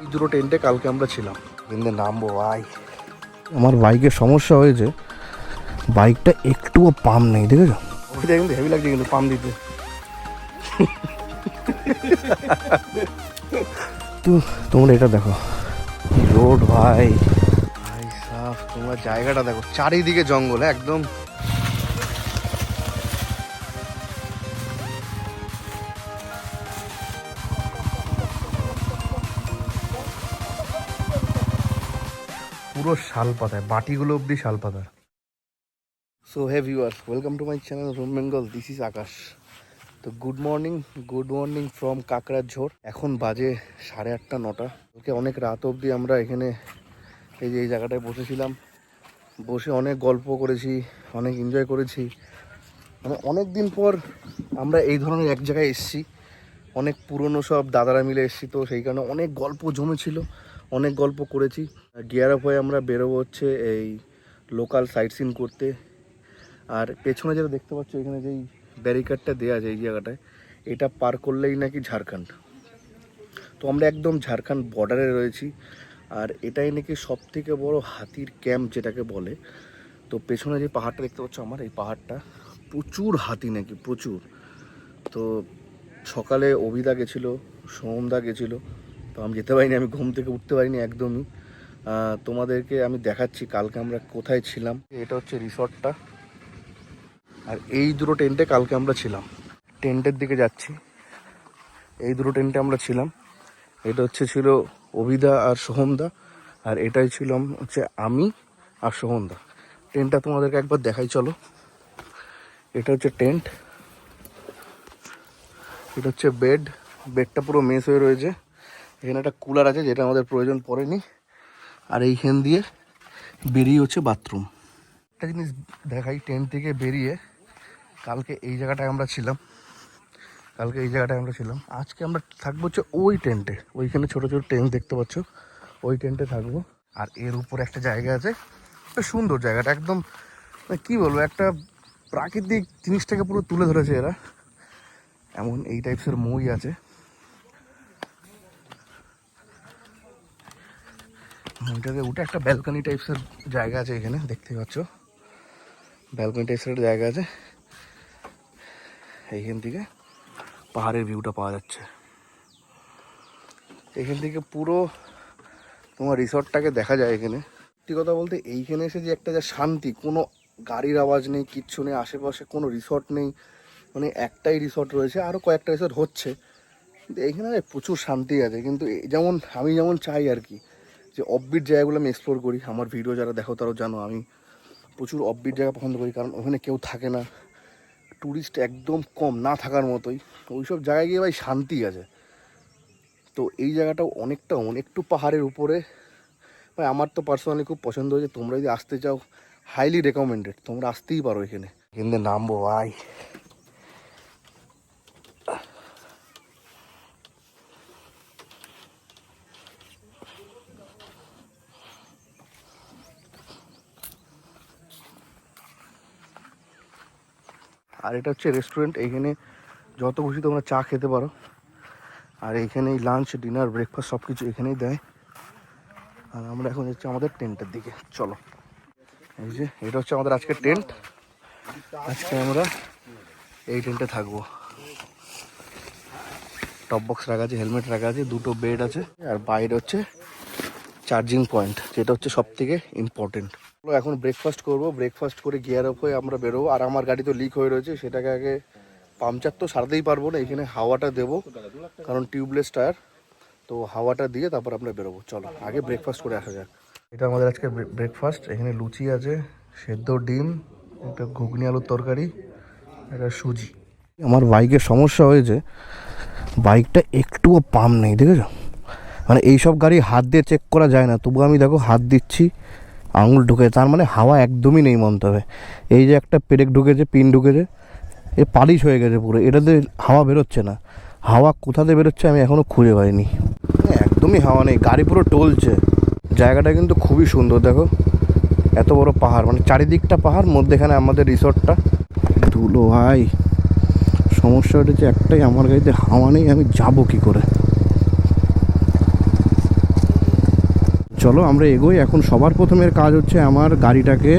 এই দুটো টেন্টে কালকে আমরা ছিলাম। কিন্তু নামবো ভাই। আমার বাইকের সমস্যা হয়েছে বাইকটা একটুও পাম নেই দেখেছ? ওইটা কিন্তু হেভি লাগছে কিন্তু পাম দিতে। তো তোমরা এটা দেখো। রোড ভাই। ভাই সাফ তোমরা জায়গাটা দেখো চারিদিকে জঙ্গল একদম পুরো শাল পাতায় বাটিগুলো অবধি শাল পাতার so hey viewer welcome to my channel room Bengal this is Akash তো good morning good morning from Kakrajhor এখন বাজে সাড়ে আটটা, নটা। ওকে অনেক রাত অবধি আমরা এখানে এই যে এই জায়গাটায় বসেছিলাম। বসে অনেক গল্প করেছি, অনেক এনজয় করেছি। মানে অনেক দিন পর আমরা এই ধরনের এক জায়গায় এসেছি। অনেক পুরনো সব দাদারা মিলে এসেছি, তো সেই কারণে অনেক গল্প জমেছিল। অনেক গল্প করেছি। গিয়ার আপ হয়ে আমরা বেরোবো হচ্ছে এই লোকাল সাইট সিন করতে। আর পেছনে যেটা দেখতে পাচ্ছ এখানে যেই ব্যারিকেডটা দেওয়া আছে এই জায়গাটায়, এটা পার করলেই নাকি ঝাড়খণ্ড। তো আমরা একদম ঝাড়খণ্ড বর্ডারে রয়েছি। আর এটাই নাকি সব থেকে বড় হাতির ক্যাম্প যেটাকে বলে। তো পেছনে যে পাহাড়টা দেখতে পাচ্ছ আমার, এই পাহাড়টা প্রচুর হাতি নাকি, প্রচুর। তো সকালে অভিদা গেছিল, সোমদা গেছিল তো আমি যেতে পারিনি, আমি ঘুম থেকে উঠতে পারিনি একদমই। তোমাদেরকে আমি দেখাচ্ছি কালকে আমরা কোথায় ছিলাম। এটা হচ্ছে রিসর্টটা। আর এই দুটো টেন্টে কালকে আমরা ছিলাম। টেন্টের দিকে যাচ্ছি। এই দুটো টেন্টে আমরা ছিলাম। এটা হচ্ছে ছিল অভিদা আর সোহমদা। আর এটাই ছিলাম হচ্ছে আমি আর সোহমদা। টেন্টটা তোমাদেরকে একবার দেখাই, চলো। এটা হচ্ছে টেন্ট। এটা হচ্ছে বেড। বেডটা পুরো মেস হয়ে রয়েছে। এখানে একটা কুলার আছে যেটা আমাদের প্রয়োজন পড়েনি। আর এইখান দিয়ে বেরিয়ে হচ্ছে বাথরুম। একটা জিনিস দেখাই টেন্ট থেকে বেরিয়ে কালকে এই জায়গাটায় আমরা ছিলাম। কালকে এই জায়গাটায় আমরা ছিলাম। আজকে আমরা থাকব হচ্ছে ওই টেন্টে। ওইখানে ছোটো ছোটো টেন্ট দেখতে পাচ্ছ। ওই টেন্টে থাকব। আর এর উপর একটা জায়গা আছে। সুন্দর জায়গাটা, একদম মানে কী বলব, একটা প্রাকৃতিক জিনিসটাকে পুরো তুলে ধরেছে এরা। এমন এই টাইপসের মই আছে। মইটাতে উঠে একটা ব্যালকনি টাইপসের জায়গা আছে এখানে, দেখতে পাচ্ছ। ব্যালকনি টাইপসের জায়গা আছে। এইখান থেকে পাহাড়ের ভিউটা পাওয়া যাচ্ছে। এখান থেকে পুরো তোমার রিসর্টটাকে দেখা যায় এখানে। সত্যি কথা বলতে এইখানে এসে যে একটা যা শান্তি, কোনো গাড়ির আওয়াজ নেই, কিচ্ছু নেই, আশেপাশে কোনো রিসর্ট নেই মানে একটাই রিসর্ট রয়েছে আরও কয়েকটা রিসর্ট হচ্ছে। কিন্তু এইখানে প্রচুর শান্তি আছে, কিন্তু যেমন, আমি যেমন চাই আর কি। যে অফবিট জায়গাগুলো আমি এক্সপ্লোর করি। আমার ভিডিও যারা দেখো, তারাও জানো আমি প্রচুর অফবিট জায়গা পছন্দ করি, কারণ ওখানে কেউ থাকে না। ট্যুরিস্ট একদম কম, না থাকার মতোই। ওইসব জায়গায় গিয়ে ভাই শান্তি আছে। তো এই জায়গাটাও অনেকটা অনেক একটু পাহাড়ের উপরে। ভাই, আমার তো পার্সোনালি খুব পছন্দ হয়েছে। তোমরা যদি আসতে চাও হাইলি রেকমেন্ডেড তোমরা আসতেই পারো এখানে। কিন্তু নামবো, ভাই। আর এটা হচ্ছে রেস্টুরেন্ট এইখানে যত খুশি তোমরা চা খেতে পারো। আর এইখানেই লাঞ্চ ডিনার ব্রেকফাস্ট সব কিছু এখানেই দেয়। আর আমরা এখন যাচ্ছি আমাদের টেন্টের দিকে। চলো। এই যে, এটা হচ্ছে আমাদের আজকের টেন্ট আজকে আমরা এই টেন্টে থাকব। টপ বক্স রাখা আছে হেলমেট রাখা আছে, দুটো বেড আছে। আর বাইরে হচ্ছে চার্জিং পয়েন্ট যেটা হচ্ছে সব থেকে ইম্পর্টেন্ট এখন ব্রেকফাস্ট করব। ব্রেকফাস্ট করে গিয়ার আপ হয়ে আমরা বেরোবো। আর আমার গাড়ি তো লিক হয়ে রয়েছে, সেটাকে আগে পাংচার তো সারতেই পারব না, এখানে হাওয়াটা দেবো, কারণ টিউবলেস টায়ার তো হাওয়াটা দিয়ে তারপর আমরা বেরোবো। চলো, আগে ব্রেকফাস্ট করে আসা যাক। এটা আমাদের আজকে ব্রেকফাস্ট এখানে লুচি আছে, সেদ্ধ ডিম, একটা ঘুগনি আলুর তরকারি, একটা সুজি। আমার বাইকের সমস্যা হয়েছে, বাইকটা একটুও পাম নেই, দেখেছ? মানে এইসব গাড়ি হাত দিয়ে চেক করা যায় না। তবু আমি দেখো, হাত দিচ্ছি। আঙুল ঢুকে, তার মানে হাওয়া একদমই নেই মনতে হবে এই যে একটা পেরেক ঢুকেছে, পিন ঢুকেছে, এ পালিশ হয়ে গেছে পুরো। এটাতে হাওয়া বেরোচ্ছে না। হাওয়া কোথাতে বেরোচ্ছে আমি এখনও খুঁজে পাইনি। একদমই হাওয়া নেই, গাড়ি পুরো টলছে। জায়গাটা কিন্তু খুবই সুন্দর, দেখো। এত বড় পাহাড় মানে চারিদিকটা পাহাড়, মধ্যেখানে আমাদের রিসর্টটা। ধুলো, ভাই। সমস্যা উঠেছে একটাই, আমার গাড়িতে হাওয়া নেই, আমি যাব কি করে? চলো আমরা এগোই। এখন সবার প্রথমের কাজ হচ্ছে আমার গাড়িটাকে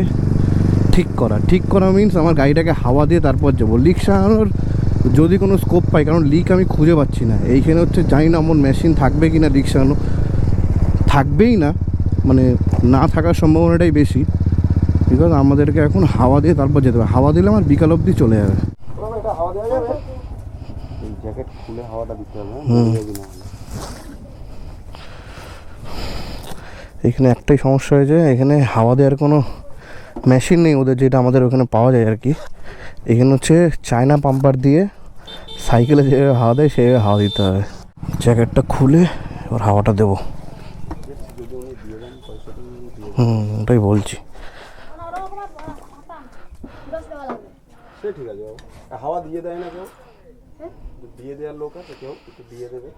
ঠিক করা। ঠিক করা মিন্স আমার গাড়িটাকে হাওয়া দিয়ে তারপর যাব। লিক সারানোর যদি কোনো স্কোপ পাই কারণ লিক আমি খুঁজে পাচ্ছি না। এইখানে হচ্ছে জানি না আমার মেশিন থাকবে কি না লিক সারানো। থাকবেই না মানে না থাকার সম্ভাবনাটাই বেশি। বিকজ আমাদেরকে এখন হাওয়া দিয়ে তারপর যেতে হবে। হাওয়া দিলে আমার বিকাল অবধি চলে যাবে। এটা হাওয়া দেওয়া যাবে? এই জ্যাকেট খুলে হাওয়াটা দিতে হবে হ্যাঁ? হুম। বুঝে যাবি না হলে। এখানে একটাই সমস্যা হয়েছে এখানে হাওয়া দেওয়ার কোনো মেশিন নেই ওদের যেটা আমাদের ওখানে পাওয়া যায় আর কি এখানে হচ্ছে চায়না পাম্পার দিয়ে সাইকেলে যেভাবে হাওয়া দেয় সেভাবে হাওয়া দিতে হবে। জ্যাকেটটা খুলে এবার হাওয়াটা দেবো। হুম ওটাই বলছি। ঠিক আছে হাওয়া দিয়ে দেয় না কেউ? দিয়ে দেওয়ার লোক আছে কেউ একটু দিয়ে দেবে।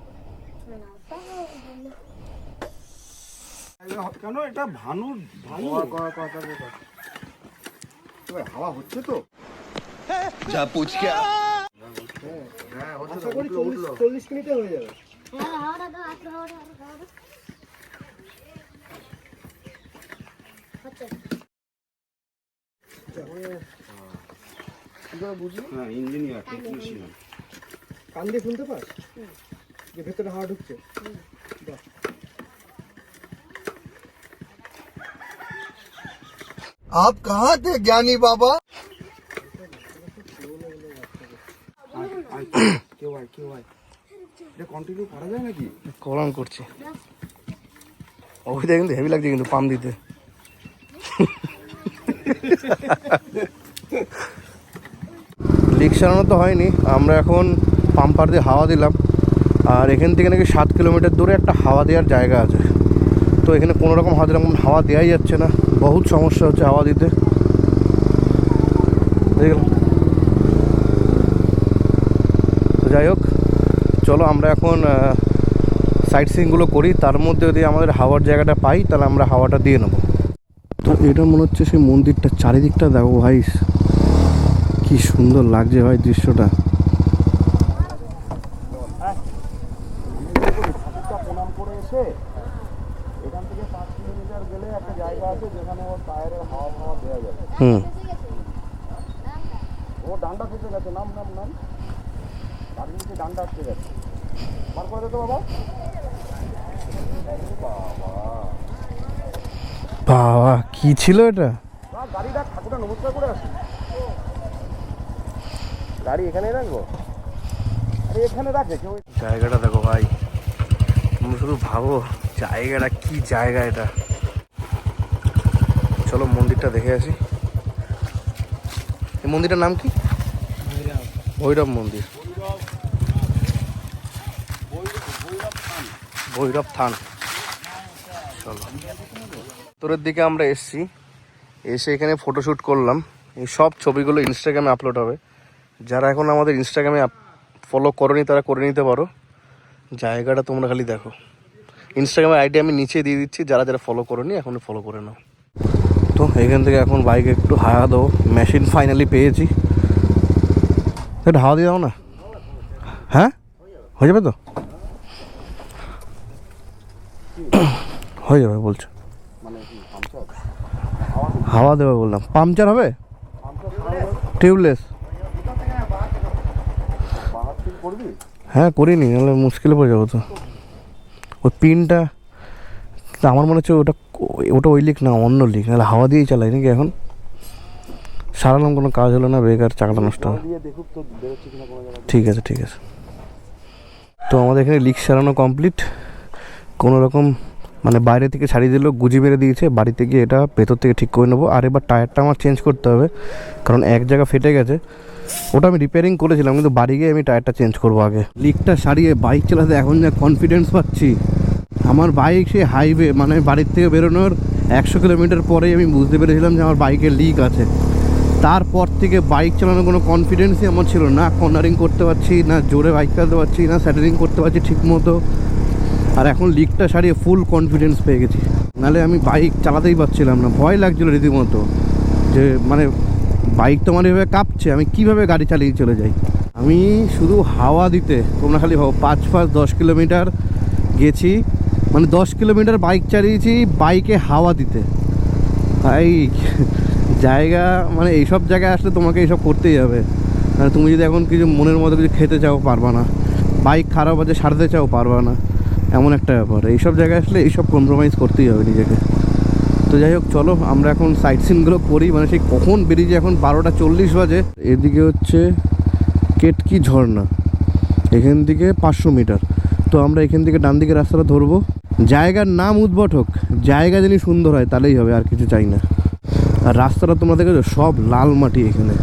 কেন এটা ভানুর হাওয়া হচ্ছে তো। আশা করি চল্লিশ চল্লিশ মিনিটে হয়ে যাবে। হ্যাঁ ইঞ্জিনিয়ার টেকনিশিয়ান কান দিয়ে শুনতে পাস? যে ভেতরে হাওয়া ঢুকছে। आप कहाँ थे ज्ञानी बाबा কেউ আয় কেউ আয় এটা কন্টিনিউ করা যায় নাকি কলম করছি অভিটা কিন্তু হেভি লাগছে কিন্তু পাম দিতে লিক সারানো তো হয়নি আমরা এখন পাম্পার দিয়ে হাওয়া দিলাম আর এখান থেকে নাকি সাত কিলোমিটার দূরে একটা হাওয়া দেওয়ার জায়গা আছে তো এখানে কোনো রকম হাওয়া দিলাম হাওয়া দেওয়াই যাচ্ছে না। বহুত সমস্যা হচ্ছে হাওয়া দিতে। তো যাই হোক, চলো আমরা এখন সাইট সিনগুলো করি। তার মধ্যে যদি আমাদের হাওয়ার জায়গাটা পাই, তাহলে আমরা হাওয়াটা দিয়ে নেব। তো এটা মনে হচ্ছে সেই মন্দিরটা চারিদিকটা দেখো ভাই। কি সুন্দর লাগছে ভাই দৃশ্যটা ঠাকুরটা প্রণাম করে এসে এখান থেকে পাঁচ কিলোমিটার গেলে একটা জায়গা আছে যেখানে ওর টায়ারের হাওয়া হাওয়া দেওয়া যাবে হুম ও ডান্ডা ফেসে গেছে নাম নাম নাম। তার নিচে ডান্ডা আটকে গেছে। বার করে দে তো বাবা। বাবা কি ছিল এটা? না গাড়ি রাখ ঠাকুরটা নমস্কার করে আসি গাড়ি এখানেই রাখব? আরে এখানে রাখে কেউ? জায়গাটা দেখো ভাই। তুমি শুধু ভাবো জায়গাটা কি জায়গা এটা? চলো মন্দিরটা দেখে আসি। এই মন্দিরটার নাম কি? ভৈরব মন্দির। ভৈরব থান। চলো। উত্তরের দিকে আমরা এসছি। এসে এখানে ফটোশ্যুট করলাম। এই সব ছবিগুলো ইনস্টাগ্রামে আপলোড হবে। যারা এখন আমাদের ইনস্টাগ্রামে ফলো করনি, তারা করে নিতে পারো। জায়গাটা তোমরা খালি দেখো। ইনস্টাগ্রামের আইডি আমি নিচে দিয়ে দিচ্ছি। যারা যারা ফলো করনি, এখন ফলো করে নাও। তো এখান থেকে এখন বাইকে একটু হাওয়া দেবো। মেশিন ফাইনালি পেয়েছি। একটু হাওয়া দিয়ে দাও না। হ্যাঁ? হয়ে যাবে তো? হয়ে যাবে বলছো। হাওয়া দেবে বললাম। পাংচার হবে? টিউবলেস। হ্যাঁ করিনি, নাহলে মুশকিলে পড়ে যাব তো। ওই পিনটা, আমার মনে হচ্ছে ওটা ওটা ওই লিক না, অন্য লিক, নাহলে হাওয়া দিয়েই চালাই নাকি এখন? সারালাম কোনো কাজ হলো না বেকার চাকাটা নষ্ট। জায়গায়। ঠিক আছে ঠিক আছে। তো আমাদের এখানে লিক সারানো কমপ্লিট। কোনো রকম মানে বাইরে থেকে ছাড়িয়ে দিলেও গুজি মেরে দিয়েছে। বাড়িতে গিয়ে এটা ভেতর থেকে ঠিক করে নেব। আর এবার টায়ারটা আমার চেঞ্জ করতে হবে কারণ এক জায়গা ফেটে গেছে। ওটা আমি রিপেয়ারিং করেছিলাম কিন্তু বাড়ি গিয়ে আমি টায়ারটা চেঞ্জ করব আগে। লিকটা সারিয়ে বাইক চালাতে এখন যা কনফিডেন্স পাচ্ছি। আমার বাইক সে হাইওয়ে মানে বাড়ির থেকে বেরোনোর একশো কিলোমিটার পরেই আমি বুঝতে পেরেছিলাম যে আমার বাইকের লিক আছে। তারপর থেকে বাইক চালানোর কোনো কনফিডেন্সই আমার ছিল না। কর্নারিং করতে পারছি না, জোরে বাইক চালাতে পারছি না স্যাটারিং করতে পারছি ঠিক মতো আর এখন লিকটা সারিয়ে ফুল কনফিডেন্স পেয়ে গেছি। নাহলে আমি বাইক চালাতেই পারছিলাম না। ভয় লাগছিল রীতিমতো যে মানে বাইক তো আমার এভাবে কাঁপছে, আমি কীভাবে গাড়ি চালিয়ে চলে যাই? আমি শুধু হাওয়া দিতে, তোমরা খালি ভাবো, পাঁচ পাঁচ দশ কিলোমিটার গেছি। মানে দশ কিলোমিটার বাইক চালিয়েছি বাইকে হাওয়া দিতে। তাই জায়গা মানে এইসব জায়গায় আসলে তোমাকে এইসব করতেই হবে। মানে তুমি যদি এখন কিছু মনের মতো কিছু খেতে চাও, পারবা না। বাইক খারাপ আছে, সারতে চাও, পারবা না। এমন একটা ব্যাপার। এইসব জায়গায় আসলে এইসব কম্প্রোমাইজ করতেই হবে নিজেকে। তো যাই হোক, চলো, আমরা এখন সাইট সিনগুলো করি। মানে সেই কখন বেরিয়েছি, এখন বারোটা চল্লিশ বাজে। এদিকে হচ্ছে কেটকি ঝর্ণা। এখান থেকে পাঁচশো মিটার। তো আমরা এখান থেকে ডান দিকে রাস্তাটা ধরবো। জায়গার নাম উদ্ভটক জায়গা যদি সুন্দর হয়, তাহলেই হবে, আর কিছু চাই না। আর রাস্তাটা তোমরা দেখেছ? সব লাল মাটি এখানে।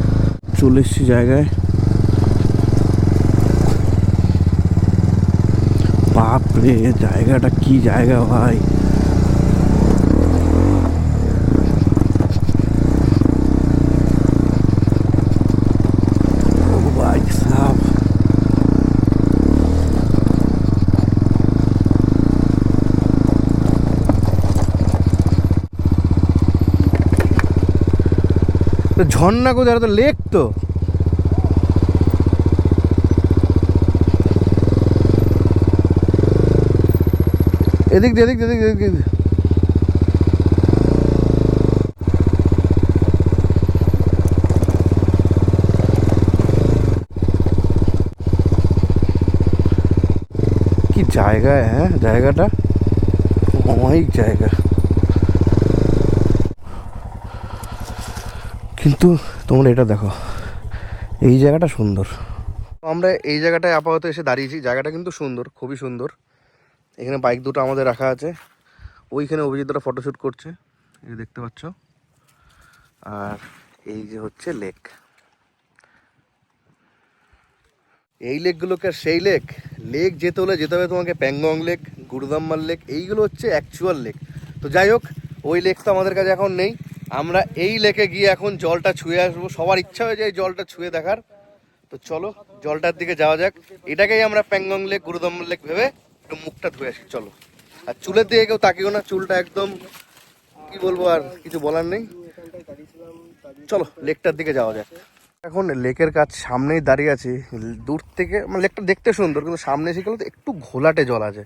চলে এসছি জায়গায়। বাপরে, জায়গাটা কি জায়গা ভাই? তো ঝর্ণা কোথায় তো লেক তো। এদিক দিয়ে এদিক দিয়ে, এদিক দিয়ে, এদিক দিয়ে। কি জায়গায় হ্যাঁ জায়গাটা? অনেক জায়গা। কিন্তু তোমরা এটা দেখো, এই জায়গাটা সুন্দর। আমরা এই জায়গাটায় আপাতত এসে দাঁড়িয়েছি। জায়গাটা কিন্তু সুন্দর, খুবই সুন্দর। এখানে বাইক দুটো আমাদের রাখা আছে। ওইখানে অভিজিৎরা ফটোশ্যুট করছে। এই দেখতে পাচ্ছ। আর এই যে হচ্ছে লেক এই লেকগুলোকে সেই লেক লেক যেতে হলে যেতে হবে তোমাকে প্যাংগং লেক গুরুদাম্মার লেক এইগুলো হচ্ছে অ্যাকচুয়াল লেক তো যাই হোক, ওই লেক তো আমাদের কাছে এখন নেই। আমরা এই লেকে গিয়ে এখন জলটা ছুঁয়ে আসব। সবার ইচ্ছা হয়ে যায় জলটা ছুঁয়ে দেখার। তো চলো, জলটার দিকে যাওয়া যাক। এটাকেই আমরা প্যাংগং লেক, গুরুদম লেক ভেবে একটু মুখটা ধুয়ে আসি। চলো। আর চুলের দিকে কেউ তাকিও না, চুলটা একদম কি বলব আর কিছু বলার নেই। চলো, লেকটার দিকে যাওয়া যাক। এখন লেকের কাজ সামনেই দাঁড়িয়ে আছি। দূর থেকে মানে লেকটা দেখতে সুন্দর, কিন্তু সামনে এসে গেলে তো একটু ঘোলাটে জল আছে।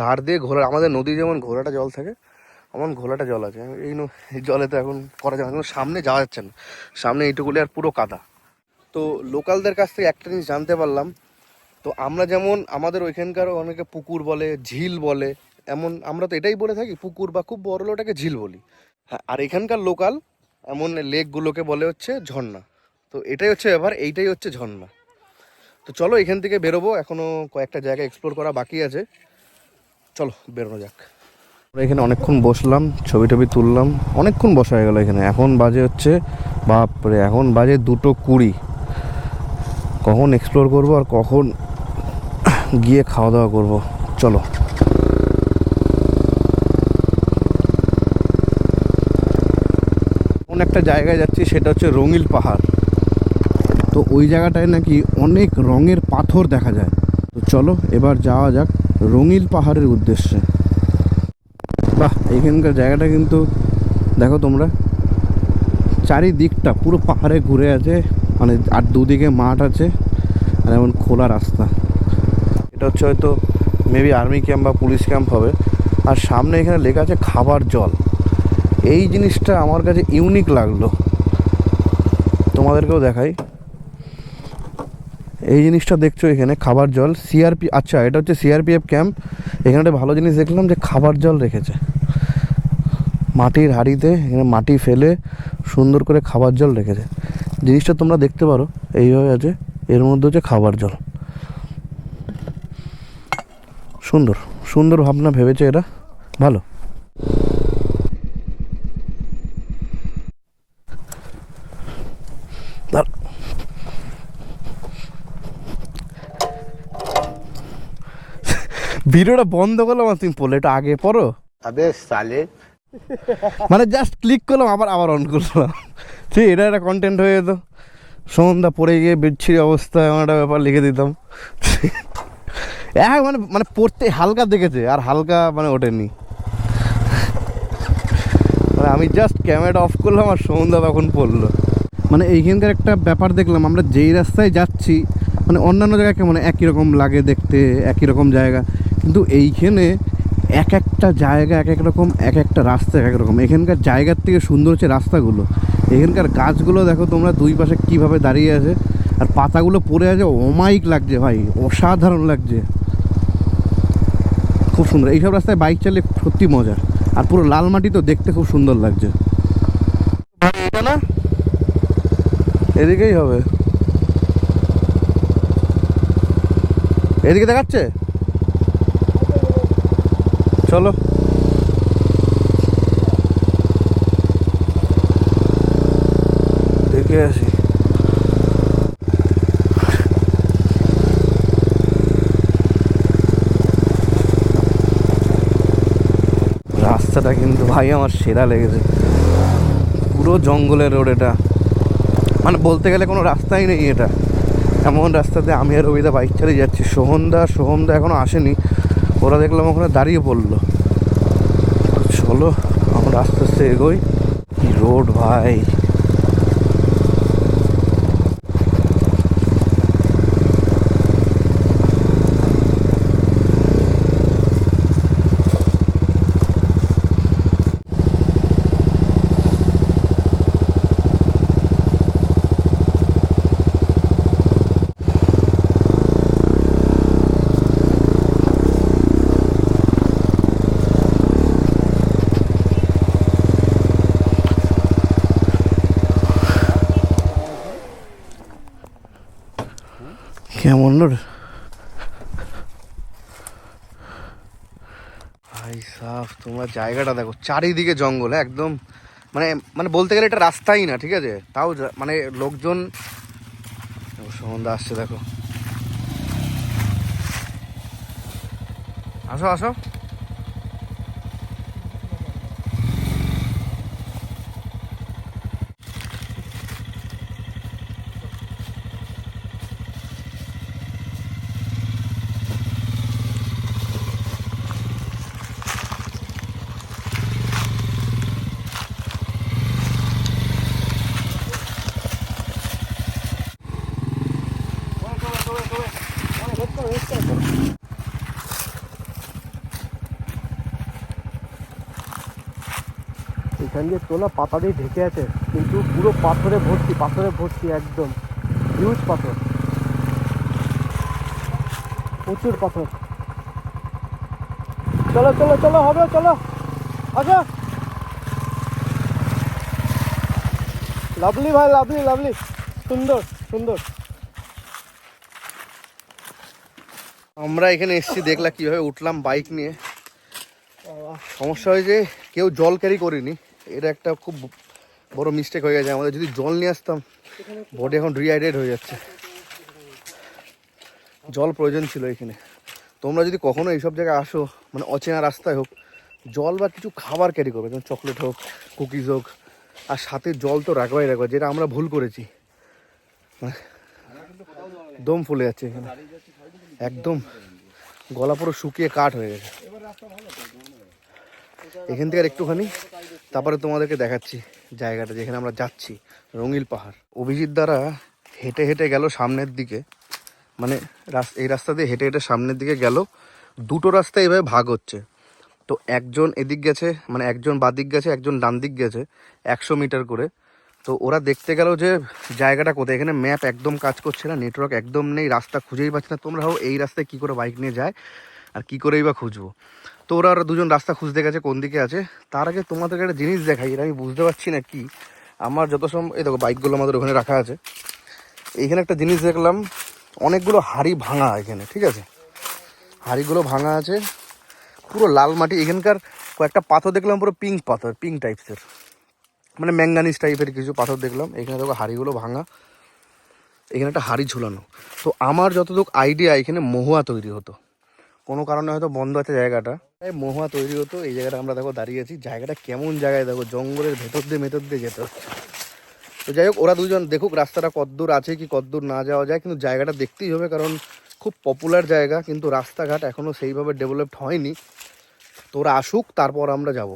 ধার দিয়ে ঘোলা, আমাদের নদী যেমন ঘোলাটা জল থাকে এমন ঘোলাটা জল আছে। এই জলে তো এখন করা যাবে না। সামনে যাওয়া যাচ্ছে না। সামনে এইটুকুলি আর পুরো কাদা। তো লোকালদের কাছ থেকে একটা জিনিস জানতে পারলাম। তো আমরা যেমন, আমাদের ওইখানকার অনেকে পুকুর বলে, ঝিল বলে, এমন আমরা তো এটাই বলে থাকি, পুকুর বা খুব বড় লোটাকে ঝিল বলি। হ্যাঁ আর এখানকার লোকাল, এমন লেকগুলোকে বলে হচ্ছে ঝর্ণা। তো এটাই হচ্ছে ব্যাপার, এইটাই হচ্ছে ঝর্ণা। তো চলো এখান থেকে বেরোবো এখনও কয়েকটা জায়গা এক্সপ্লোর করা বাকি আছে। চলো, বেরোনো যাক। আমরা এখানে অনেকক্ষণ বসলাম, ছবি টবি তুললাম, অনেকক্ষণ বসা হয়ে গেল এখানে। এখন বাজে হচ্ছে, বাপরে, এখন বাজে দুটো কুড়ি। কখন এক্সপ্লোর করব আর কখন গিয়ে খাওয়া দাওয়া করব? চলো। কোন একটা জায়গায় যাচ্ছি, সেটা হচ্ছে রঙিল পাহাড়। তো ওই জায়গাটায় নাকি অনেক রঙের পাথর দেখা যায়। তো চলো, এবার যাওয়া যাক রঙিল পাহাড়ের উদ্দেশ্যে। বাহ, এইখানকার জায়গাটা কিন্তু দেখো তোমরা। চারিদিকটা পুরো পাহাড়ে ঘুরে আছে মানে আর দুদিকে মাঠ আছে আর এমন খোলা রাস্তা। এটা হচ্ছে হয়তো মেবি আর্মি ক্যাম্প বা পুলিশ ক্যাম্প হবে। আর সামনে এখানে লেখা আছে খাবার জল। এই জিনিসটা আমার কাছে ইউনিক লাগল। তোমাদেরকেও দেখাই। এই জিনিসটা দেখছ এখানে, খাবার জল সিআরপি আচ্ছা এটা হচ্ছে সিআরপিএফ ক্যাম্প এখানে একটা ভালো জিনিস দেখলাম যে খাবার জল রেখেছে। মাটির হাঁড়িতে এখানে মাটি ফেলে সুন্দর করে খাবার জল রেখেছে। জিনিসটা তোমরা দেখতে পারো, এইভাবে আছে, এর মধ্যে হচ্ছে খাবার জল। সুন্দর সুন্দর ভাবনা ভেবেছে এরা। ভালো। ভিডিওটা বন্ধ করলাম আর তুমি পড়লে এটা আগে পড়ো। আবে সালে। মানে জাস্ট ক্লিক করলাম আবার আবার অন করলাম। ঠিক এটা একটা কন্টেন্ট হয়ে যেত। সন্ধ্যা পড়ে গিয়ে বিচ্ছিরি অবস্থা এমন একটা ব্যাপার লিখে দিতাম। হ্যাঁ মানে মানে পড়তে হালকা দেখেছে আর হালকা মানে ওঠেনি। মানে আমি জাস্ট ক্যামেরাটা অফ করলাম আর সন্ধ্যা তখন পড়ল। মানে এইখানকার একটা ব্যাপার দেখলাম আমরা যেই রাস্তায় যাচ্ছি মানে অন্যান্য জায়গায় কেমন মানে একই রকম লাগে দেখতে একই রকম জায়গা। কিন্তু এইখানে এক একটা জায়গা, এক এক রকম, এক একটা রাস্তা, এক এক রকম। এখানকার জায়গার থেকে সুন্দর হচ্ছে রাস্তাগুলো। এখানকার গাছগুলো দেখো তোমরা দুই পাশে কীভাবে দাঁড়িয়ে আছে। আর পাতাগুলো পড়ে আছে অমাইক লাগছে ভাই, অসাধারণ লাগছে। খুব সুন্দর। এইসব রাস্তায় বাইক চালিয়ে সত্যি মজা। আর পুরো লাল মাটি তো দেখতে খুব সুন্দর লাগছে। এটা না? এদিকেই হবে। এদিকে দেখাচ্ছে? চলো। দেখে আসি। রাস্তাটা কিন্তু ভাই আমার সেরা লেগেছে। পুরো জঙ্গলের রোড এটা। মানে বলতে গেলে কোনো রাস্তাই নেই এটা। এমন রাস্তাতে আমি আর রবিদা বাইক চালিয়ে যাচ্ছি। সোহনদা সোহমদা এখনও আসেনি। ওরা দেখলাম ওখানে দাঁড়িয়ে পড়ল। চলো আমরা আস্তে আস্তে এগোই। রোড ভাই? রোড ভাই সাফ তোমরা জায়গাটা দেখো চারিদিকে জঙ্গল হ্যাঁ, একদম মানে মানে বলতে গেলে এটা রাস্তাই না ঠিক আছে? তাও মানে লোকজন সম্বন্ধে আসছে দেখো। আসো আসো। এখান দিয়ে তোলা পাতা দিয়ে ঢেকে আছে কিন্তু পুরো পাথরে ভর্তি পাথরে ভর্তি একদম। হিউজ পাথর। প্রচুর পাথর। চলো চলো চলো হবে চলো। আসো। লাভলি ভাই লাভলি লাভলি সুন্দর সুন্দর। আমরা এখানে এসেছি দেখলাম কীভাবে উঠলাম বাইক নিয়ে। সমস্যা হয়েছে কেউ জল ক্যারি করিনি। এটা একটা খুব বড় মিস্টেক হয়ে গেছে। আমাদের যদি জল নিয়ে আসতাম বডি এখন রিহাইড্রেট হয়ে যাচ্ছে। জল প্রয়োজন ছিল এখানে। তোমরা যদি কখনো এইসব জায়গায় আসো মানে অচেনা রাস্তায় হোক, জল বা কিছু খাবার ক্যারি করবে, যেমন চকলেট হোক কুকিজ হোক, আর সাথে জল তো রাখবাই রাখবা, যেটা আমরা ভুল করেছি। মানে দম ফুলে যাচ্ছে এখানে। একদম গলা পুরো শুকিয়ে কাঠ হয়ে গেছে। এখান থেকে একটুখানি তারপরে তোমাদেরকে দেখাচ্ছি জায়গাটা যেখানে আমরা যাচ্ছি, রঙিল পাহাড়। অভিজিৎ দ্বারা হেঁটে হেঁটে গেল সামনের দিকে মানে এই রাস্তা দিয়ে হেঁটে হেঁটে সামনের দিকে গেল, দুটো রাস্তা এভাবে ভাগ হচ্ছে। তো একজন এদিক গেছে মানে একজন বাদিক গেছে, একজন ডান দিক গেছে, একশো মিটার করে। তো ওরা দেখতে গেল যে জায়গাটা কোথায়, এখানে ম্যাপ একদম কাজ করছে না, নেটওয়ার্ক একদম নেই, রাস্তা খুঁজেই পাচ্ছে না, তোমরা ভাবো এই রাস্তায় কী করে বাইক নিয়ে যায়, আর কী করেই বা খুঁজবো। তো ওরা দুজন রাস্তা খুঁজতে গেছে, কোন দিকে আছে। তার আগে তোমাদেরকে একটা জিনিস দেখাই, এটা আমি বুঝতে পারছি না কি। আমার যত সম্ভব এই দেখো বাইকগুলো আমাদের ওখানে রাখা আছে। এইখানে একটা জিনিস দেখলাম, অনেকগুলো হাড়ি ভাঙা এখানে, ঠিক আছে? হাড়িগুলো ভাঙা আছে, পুরো লাল মাটি। এখানকার কয়েকটা পাথর দেখলাম, পুরো পিঙ্ক পাথর পিঙ্ক টাইপসের মানে ম্যাঙ্গানিজ টাইপের কিছু পাথর দেখলাম। এখানে দেখো, হাড়িগুলো ভাঙা। এখানে একটা হাড়ি ঝুলানো। তো আমার যতটুকু আইডিয়া এখানে মহুয়া তৈরি হতো। কোনো কারণে হয়তো বন্ধ আছে জায়গাটা। মহুয়া তৈরি হতো, এই জায়গাটা আমরা দেখো দাঁড়িয়েছি জায়গাটা কেমন জায়গায় দেখো, জঙ্গলের ভেতর দিয়ে ভেতর দিয়ে যেত তো যাই হোক, ওরা দুজন দেখুক রাস্তাটা কদ্দূর আছে কি কদ্দূর না যাওয়া যায়, কিন্তু জায়গাটা দেখতেই হবে, কারণ খুব পপুলার জায়গা, কিন্তু রাস্তাঘাট এখনও সেইভাবে ডেভেলপড হয়নি। তো ওরা আসুক, তারপর আমরা যাব।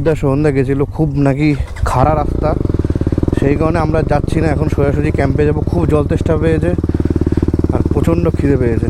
অমিতদা সন্ধ্যা গেছিল, খুব নাকি খাড়া রাস্তা। সেই কারণে আমরা যাচ্ছি না, এখন সোজাসুজি ক্যাম্পে যাব। খুব জল তেষ্টা পেয়েছে আর প্রচণ্ড খিদে পেয়েছে।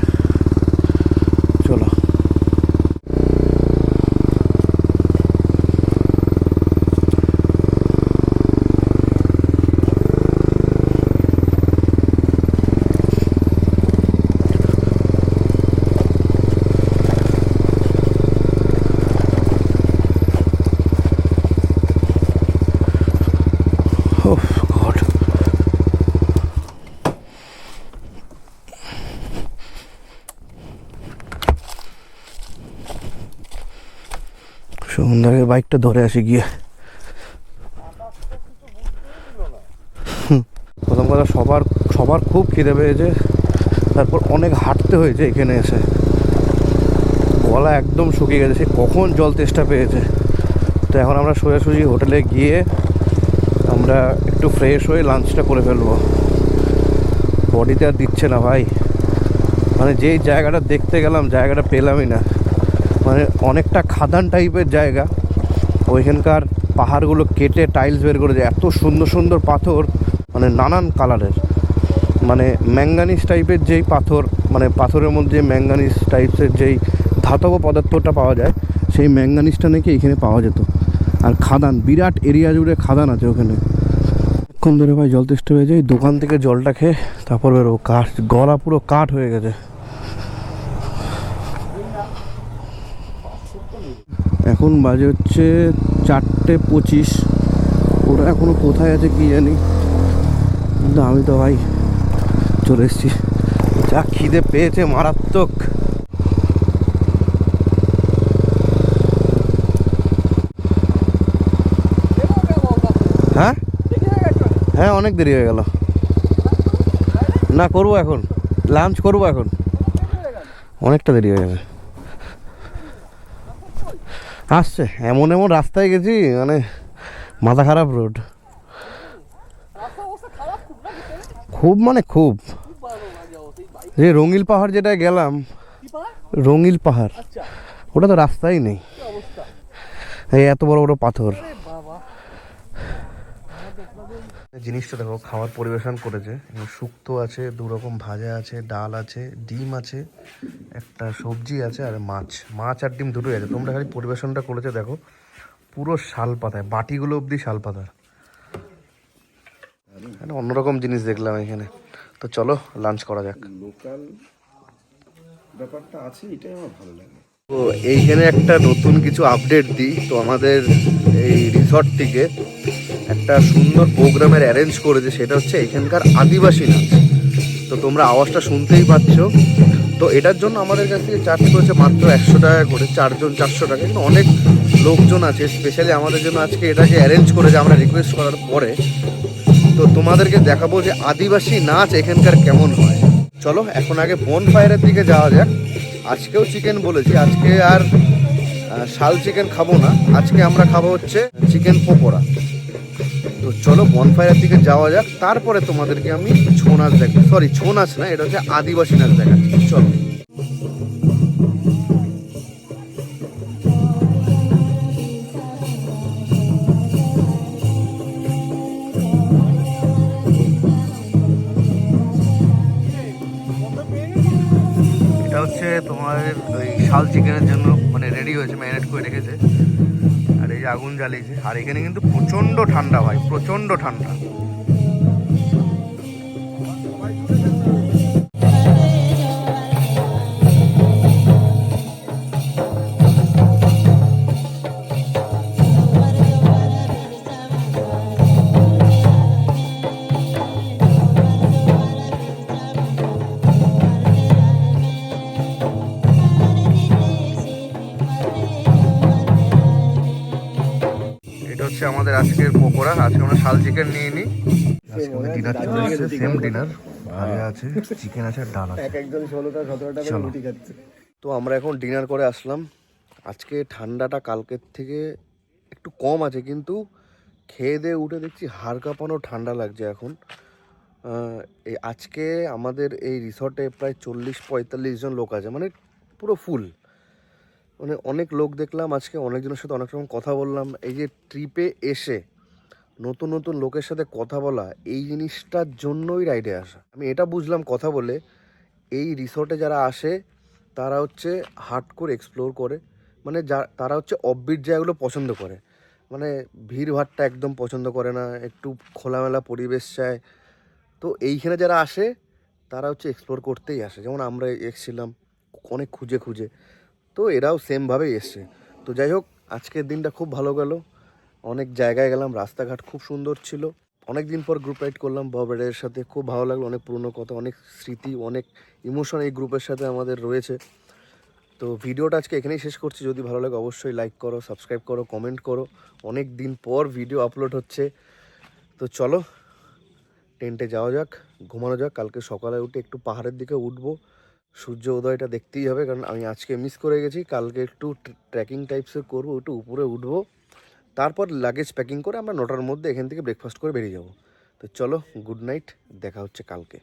সন্ধ্যাকে বাইকটা ধরে আসি গিয়ে। প্রথম কথা, সবার সবার খুব খিদে পেয়েছে। তারপর অনেক হাঁটতে হয়েছে এখানে এসে। গলা একদম শুকিয়ে গেছে, সে কখন জল তেষ্টা পেয়েছে। তো এখন আমরা সোজাসুজি হোটেলে গিয়ে আমরা একটু ফ্রেশ হয়ে লাঞ্চটা করে ফেলব। বডিতে আর দিচ্ছে না ভাই। মানে যেই জায়গাটা দেখতে গেলাম, জায়গাটা পেলামই না। মানে অনেকটা খাদান টাইপের জায়গা। ওইখানকার পাহাড়গুলো কেটে টাইলস বের করেছে এত সুন্দর সুন্দর পাথর মানে নানান কালারের। মানে ম্যাঙ্গানিস টাইপের যেই পাথর মানে পাথরের মধ্যে ম্যাঙ্গানিস টাইপসের যেই ধাতব পদার্থটা পাওয়া যায়, সেই ম্যাঙ্গানিসটা নাকি এখানে পাওয়া যেত। আর খাদান, বিরাট এরিয়া জুড়ে খাদান আছে ওখানে। অনেকক্ষণ ধরে ভাই জল তেষ্টা হয়ে যায়, দোকান থেকে জলটা খেয়ে তারপর বেরো কাঠ, গলা পুরো কাঠ হয়ে গেছে। এখন বাজে হচ্ছে চারটে পঁচিশ। ওরা এখনও কোথায় আছে কি জানি। কিন্তু আমি তো ভাই চলে এসেছি। যা খিদে পেয়েছে মারাত্মক। হ্যাঁ? হ্যাঁ অনেক দেরি হয়ে গেল। না, করব এখন। লাঞ্চ করব এখন। অনেকটা দেরি হয়ে যাবে। আসছে, এমন এমন রাস্তায় গেছি মানে মাথা খারাপ রোড। খুব মানে খুব। যে রঙিল পাহাড় যেটা গেলাম, রঙিল পাহাড়। ওটা তো রাস্তাই নেই। এই এত বড় বড় পাথর। জিনিসটা দেখো খাবার পরিবেশন করেছে। শুক্তো আছে দু রকম ভাজা আছে ডাল আছে ডিম আছে একটা সবজি আছে আর মাছ। মাছ আর ডিম দুটোই আছে। তোমরা খালি পরিবেশনটা করেছে দেখো পুরো শাল পাতায় বাটিগুলো অবধি শাল পাতার একটা অন্যরকম জিনিস দেখলাম এখানে। তো চলো লাঞ্চ করা যাক। লোকাল ব্যাপারটা আছে এটাই আমার ভালো লাগে। তো এইখানে একটা নতুন কিছু আপডেট দিই। তো আমাদের এই রিসর্টটিকে একটা সুন্দর প্রোগ্রামের অ্যারেঞ্জ করেছে, সেটা হচ্ছে এখানকার আদিবাসী নাচ। তো তোমরা আওয়াজটা শুনতেই পাচ্ছ। তো এটার জন্য আমাদের কাছ থেকে চার্জ করেছে মাত্র একশো টাকা করে, চারজন চারশো টাকা। কিন্তু অনেক লোকজন আছে স্পেশালি আমাদের জন্য আজকে এটাকে অ্যারেঞ্জ করেছে, আমরা রিকোয়েস্ট করার পরে। তো তোমাদেরকে দেখাবো যে আদিবাসী নাচ এখানকার কেমন হয়। চলো, এখন আগে বন ফায়ারের দিকে যাওয়া যাক। আজকেও চিকেন বলেছি, আজকে আর শাল চিকেন খাব না। আজকে আমরা খাব হচ্ছে চিকেন পকোড়া। চলো বনফায়ারের দিকে যাওয়া যাক। তারপরে তোমাদেরকে আমি ছৌ নাচ দেখব। সরি ছৌ নাচ না, এটা হচ্ছে আদিবাসী নাচ দেখাচ্ছি। চলো। তোমাদের ওই শাল চিকেনের জন্য মানে রেডি হয়েছে ম্যারিনেট করে রেখেছে। আগুন জ্বালিয়েছে। আর এখানে কিন্তু প্রচণ্ড ঠান্ডা ভাই প্রচণ্ড ঠান্ডা। হচ্ছে আমাদের আজকের পকোড়া। আজকে আমরা শাল চিকেন নিয়ে নিই ডিনার চলে এসেছে সেম ডিনার ভাজা আছে। চিকেন আছে ডাল আছে। এক একজন ষোলোটা সতেরোটা চলো। রুটি খাচ্ছে। তো আমরা এখন ডিনার করে আসলাম। আজকে ঠান্ডাটা কালকের থেকে একটু কম আছে কিন্তু খেয়ে দিয়ে উঠে দেখছি হাড় কাঁপানো ঠান্ডা লাগছে এখন। এই আজকে আমাদের এই রিসর্টে প্রায় চল্লিশ পঁয়তাল্লিশ জন লোক আছে মানে পুরো ফুল মানে অনেক লোক দেখলাম, আজকে অনেকজনের সাথে অনেক রকম কথা বললাম। এই যে ট্রিপে এসে নতুন নতুন লোকের সাথে কথা বলা, এই জিনিসটার জন্যই রাইডে আসা। আমি এটা বুঝলাম কথা বলে, এই রিসর্টে যারা আসে, তারা হচ্ছে হাট করে এক্সপ্লোর করে। মানে যা, তারা হচ্ছে অববিট জায়গাগুলো পছন্দ করে। মানে ভিড় ভাড়টা একদম পছন্দ করে না, একটু খোলামেলা পরিবেশ চায়। তো এইখানে যারা আসে, তারা হচ্ছে এক্সপ্লোর করতেই আসে। যেমন আমরা এসেছিলাম অনেক খুঁজে খুঁজে। তো এরাও সেমভাবেই এসছে। তো যাই হোক, আজকের দিনটা খুব ভালো গেল। অনেক জায়গায় গেলাম, রাস্তাঘাট খুব সুন্দর ছিল। অনেক দিন পর গ্রুপ রাইড করলাম ববের সাথে খুব ভালো লাগল, অনেক পুরনো কথা, অনেক স্মৃতি, অনেক ইমোশন এই গ্রুপের সাথে আমাদের রয়েছে। তো ভিডিওটা আজকে এখানেই শেষ করছি। যদি ভালো লাগে অবশ্যই লাইক করো সাবস্ক্রাইব করো কমেন্ট করো। অনেক দিন পর ভিডিও আপলোড হচ্ছে। তো চলো টেন্টে যাওয়া যাক, ঘুমানো যাক। কালকে সকালে উঠে একটু পাহাড়ের দিকে উঠবো। সূর্য উদয়টা দেখতেই হবে, কারণ আমি আজকে মিস করে গেছি। কালকে একটু ট্রেকিং টাইপসের করব, একটু উপরে উঠবো। তারপর লাগেজ প্যাকিং করে আমরা নটার মধ্যে এখান থেকে ব্রেকফাস্ট করে বেরিয়ে যাব। তো চলো গুড নাইট দেখা হচ্ছে কালকে।